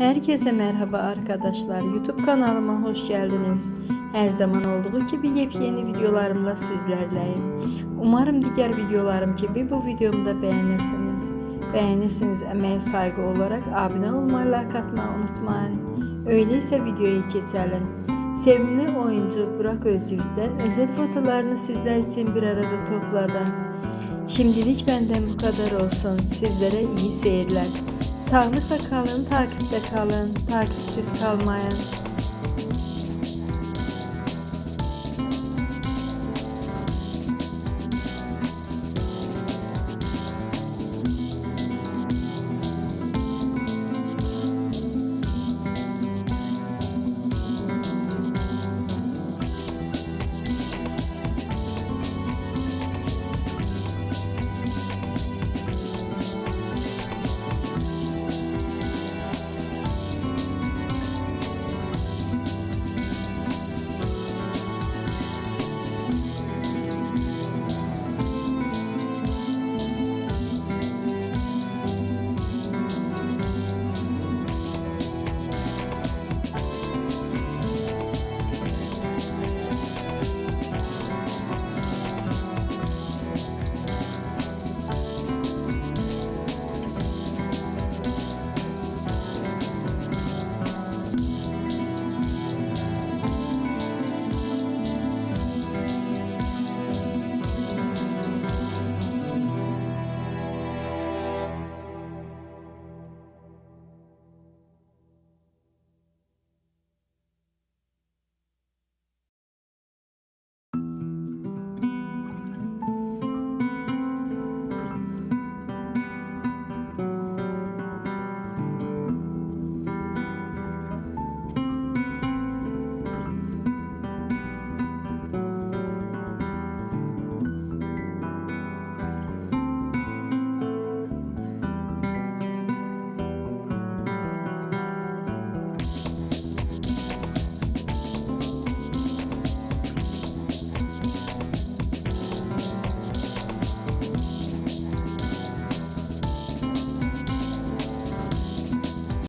Herkese merhaba arkadaşlar. YouTube kanalıma hoş geldiniz. Her zaman olduğu gibi yepyeni videolarımla sizlerleyim. Umarım diğer videolarım gibi bu videomu da beğenirsiniz. Beğenirsiniz emeğe saygı olarak abone olmayı, like atmayı unutmayın. Öyleyse videoya geçelim. Sevimli oyuncu Burak Özyiğit'ten özel fotolarını sizler için bir arada topladım. Şimdilik benden bu kadar olsun. Sizlere iyi seyirler. Sağlıkla kalın, takipte kalın, takipsiz kalmayın.